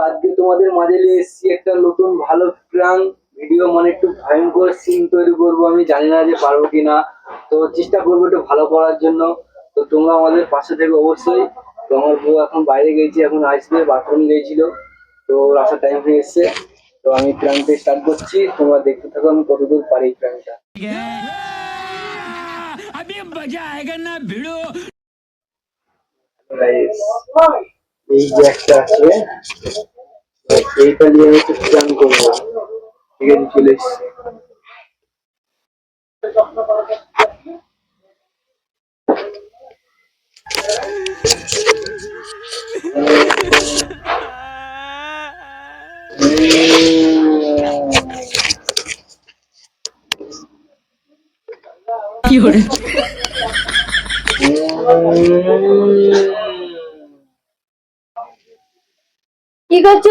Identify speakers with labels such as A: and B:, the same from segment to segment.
A: আজকে তোমাদের মাঝে নিয়ে এসেছি একটা নতুন ভালো প্রাং ভিডিও মানে একটু ভয়ঙ্কর সিন তৈরি করবো আমি জানি না যে পারবো কিনা তো চেষ্টা করবো একটু ভালো করার জন্য তো তোমরা আমাদের পাশে থেকে অবশ্যই তো আমার বউ এখন বাইরে গেছি এখন আসবে বাথরুম গিয়েছিল তো ওর আসার টাইম হয়ে এসছে তো আমি প্রাংটা স্টার্ট করছি তোমরা দেখতে থাকো আমি কতদূর পারি প্রাংটা
B: अभी मजा आएगा ना भिड़ो
A: Guys, এই যে একটা আছে এইটা নিয়ে আমি একটু প্ল্যান করব। ঠিক আছে চলে এসছি।
C: কি করছ?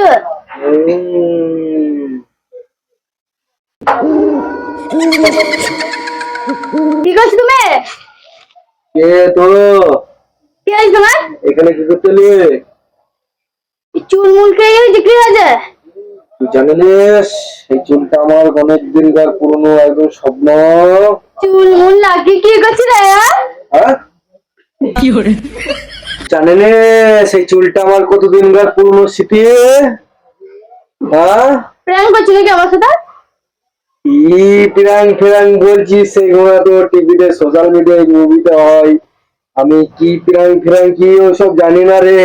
C: কি করছ তুমি?
A: কে তো
C: কি হয়েছে তোমার?
A: এখানে কি করতে এলি?
C: এই চুল মুল খেয়ে গেছে কি হয়েছে?
A: তুই জানিস এই চুলটা আমার অনেক দিনকার পুরনো একদম স্বপ্ন।
C: চুল মুল লাগিয়ে কি করছি রে
A: হ্যাঁ? জানেন সেই চুলটা আমার কত দিনকার পুরনো স্মৃতি? হ্যাঁ?
C: প্র্যাঙ্ক নাকি আমার সাথে?
A: কি পিরাং ফিরাং বলছিস সেগুলো তো টিভিতে সোশ্যাল মিডিয়ায় মুভিতে হয়। আমি কি পিরাং ফিরাং কি ওসব জানি না রে।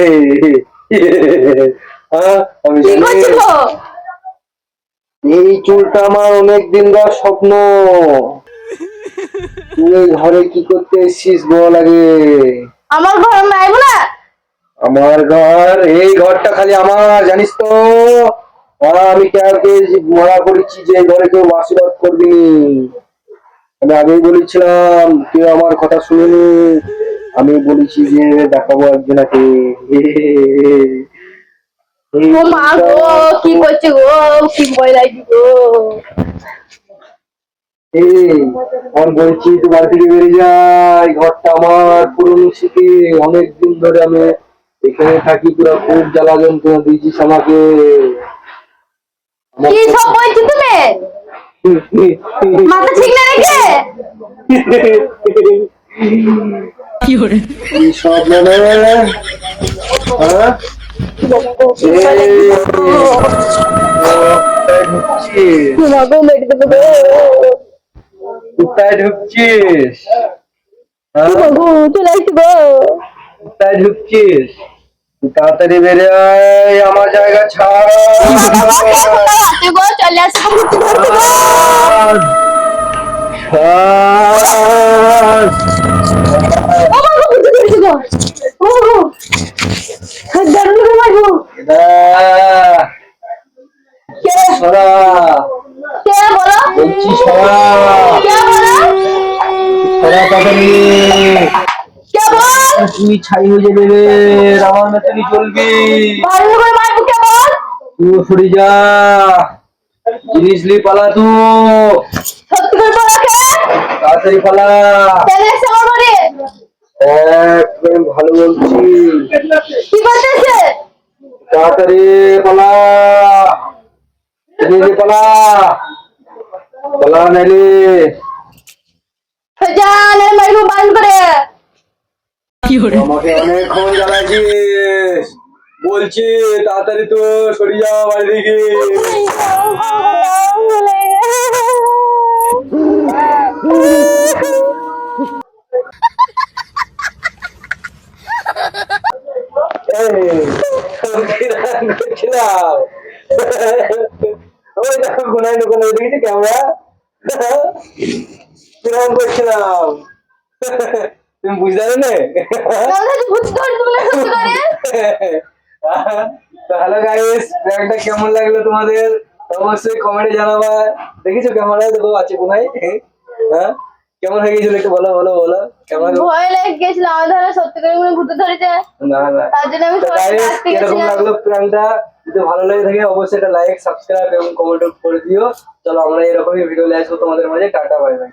A: হ্যাঁ আমি জানি। এই চুলটা আমার অনেক দিনকার স্বপ্ন। তুই ঘরে কি করতে এসেছিস বল আগে?
C: আমার ঘর আইবো না
A: আমার ঘর এই ঘরটা খালি আমার জানিস তো? আমি কাউকে মরা করেছি যে ঘরে কেউ আশীর্বাদ করবি। আমি আগেই বলেছিলাম কেউ আমার কথা শুনেনি। আমি বলেছি যে দেখাবো একজনাকে। এই
C: মা গো কি করছ গো? কি ভয় লাগছে গো?
A: এই, আমি বলছি বাড়ি থেকে বেরিয়ে যাই ঘরটা আমার পুরনো স্মৃতি। অনেক দিন ধরে আমি এখানে থাকি পুরো খুব জ্বালা যন্ত্রণা দিয়েছিস আমাকে।
C: কি সব বলছো তুমি? মাথা ঠিক না রেখে?
A: কি সব মানে হ্যাঁ? এই, কোথায় ঢুকছিস? হ্যাঁ?
C: চলে আসছি গো।
A: কোথায় ঢুকছিস? তাড়াতাড়ি বেরে আমার জায়গা ছাড়।
C: চলে আসছি
A: সরা, তাড়াতাড়ি।
C: বল
A: ছাই হয়ে যাবে রে আমার মতনই চলবি। তুই সরে যা। জিনিস লি পালা তু তাড়াতাড়ি পালা। ভালো বলছি। তাড়াতাড়ি পালা। লি পালা। পালা নাইলে।
C: জান মারবো বান করে
A: আমাকে অনেকক্ষণ জ্বালাইছিস বলছি তাড়াতাড়ি তো সরে যাও বাড়ি থেকে। এই, কি রাগ করছিলাম? ওই দেখো কোনায় ঢুকানো দেখেছি ক্যামেরা কীরকম করছিলাম? তুমি বুঝতে পারো না? হ্যালো গাইস প্র্যাঙ্কটা কেমন লাগল তোমাদের? অবশ্যই কমেন্টে জানাবা। দেখেছ ক্যামেরা দেখো আছে কোনায় হ্যাঁ? কেমন হয়ে গেছিল একটু বলো বলো বলো। কেমন
C: ভয় লেগে গেছিল আমার ধরে সত্যি করে মনে ভূতে ধরেছে।
A: না না।
C: তার জন্য আমি গেছিলাম
A: লাগল প্র্যাঙ্কটা যদি ভালো লেগে থাকে অবশ্যই একটা লাইক সাবস্ক্রাইব এবং কমেন্ট করে দিও। চলো আমরা এরকমই ভিডিও নিয়ে আসব তোমাদের মাঝে। Tata bye bye